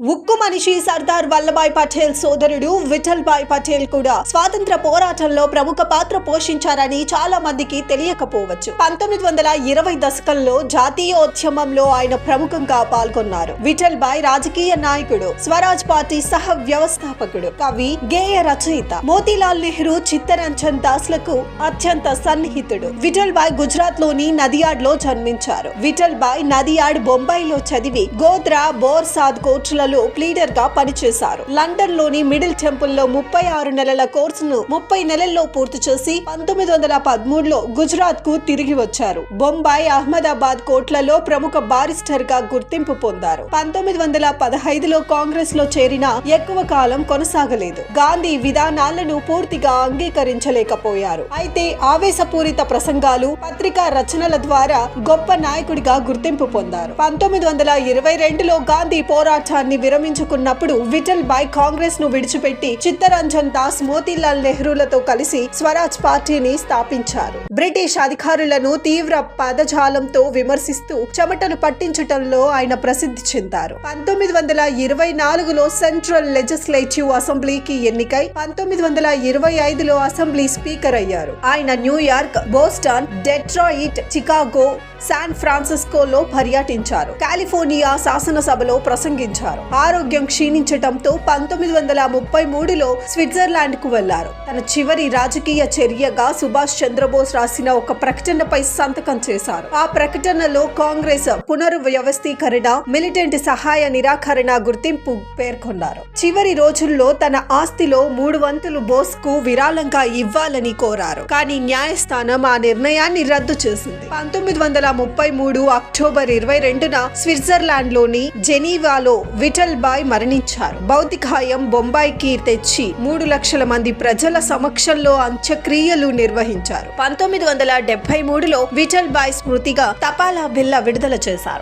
ఉక్కు మనిషి సర్దార్ వల్లభాయ్ పటేల్ సోదరుడు విఠల్ భాయ్ పటేల్ కూడా స్వాతంత్ర పోరాటంలో ప్రముఖ పాత్ర పోషించారని చాలా మందికి తెలియకపోవచ్చు. పంతొమ్మిది వందల ఇరవై దశకంలో జాతీయోద్యమంలో ఆయన ప్రముఖంగా పాల్గొన్నారు. విఠల్ భాయ్ రాజకీయ నాయకుడు స్వరాజ్ పార్టీ సహ వ్యవస్థాపకుడు కవి గేయ రచయిత మోతీలాల్ నెహ్రూ చిత్తరంజన్ దాస్లకు అత్యంత సన్నిహితుడు. విఠల్భాయ్ గుజరాత్లోని నదియాడ్లో జన్మించారు. విఠల్భాయ్ నదియాడ్ బొంబాయిలో చదివి గోద్రా బోర్సాద్ కోర్టులలో ప్లీడర్గా పనిచేశారు. లండన్లోని మిడిల్ టెంపుల్లో ముప్పై ఆరు నెలల కోర్సును ముప్పై నెలల్లో పూర్తి చేసి పంతొమ్మిది వందల పదమూడులో గుజరాత్కు తిరిగి వచ్చారు. బొంబాయి అహ్మదాబాద్ కోట్లలో ప్రముఖ బారిస్టర్గా గుర్తింపు పొందారు. పంతొమ్మిది వందల పదహైదులో కాంగ్రెస్లో చేరిన ఎక్కువ కాలం కొనసాగలేదు. గాంధీ విధానాలను పూర్తిగా అంగీకరించలేకపోయారు. అయితే ఆవేశపూరిత ప్రసంగాలు పత్రికా రచనల ద్వారా గొప్ప నాయకుడిగా గుర్తింపు పొందారు. పంతొమ్మిది వందల ఇరవై రెండులో గాంధీ పోరాటాన్ని విరమించుకున్నప్పుడు విఠల్ బాయ్ కాంగ్రెస్ను విడిచిపెట్టి చిత్తరంజన్ దాస్ మోతీలాల్ నెహ్రూలతో కలిసి స్వరాజ్ పార్టీని స్థాపించారు. బ్రిటిష్ అధికారులను తీవ్ర పదజాలంతో విమర్శిస్తూ చెమటలు పట్టించటంలో ఆయన ప్రసిద్ధి చెందారు. పంతొమ్మిది వందల ఇరవై నాలుగులో సెంట్రల్ లెజిస్లేటివ్ అసెంబ్లీకి ఎన్నికై పంతొమ్మిది వందల ఇరవై ఐదులో అసెంబ్లీ స్పీకర్ అయ్యారు. ఆయన New York Boston Detroit Chicago San ఫ్రాన్సిస్కోలో పర్యటించారు. కాలిఫోర్నియా శాసనసభలో ప్రసంగించారు. ఆరోగ్యం క్షీణించటంతో పంతొమ్మిది వందల ముప్పై మూడులో స్విట్జర్లాండ్కు వెళ్ళారు. తన చివరి రాజకీయ చర్యగా సుభాష్ చంద్రబోస్ రాసిన ఒక ప్రకటనపై సంతకం చేశారు. ఆ ప్రకటనలో కాంగ్రెస్ పునర్వ్యవస్థీకరణ మిలిటెంట్ సహాయ నిరాకరణ గుర్తింపు పేర్కొన్నారు. చివరి రోజుల్లో తన ఆస్తిలో మూడు వంతులు బోస్కు విరాళంగా ఇవ్వాలని కోరారు. కానీ న్యాయస్థానం ఆ నిర్ణయాన్ని రద్దు చేసింది. పంతొమ్మిది వందల ముప్పై మూడు అక్టోబర్ ఇరవై రెండున స్విట్జర్లాండ్లోని జెనీవాలో విఠల్ బాయ్ మరణించారు. భౌతికాయం బొంబాయికి తెచ్చి మూడు లక్షల మంది ప్రజల సమక్షంలో అంత్యక్రియలు నిర్వహించారు. పంతొమ్మిది వందల డెబ్బై మూడులో విఠల్ బాయ్ స్మృతిగా తపాలా బిల్ల విడుదల చేశారు.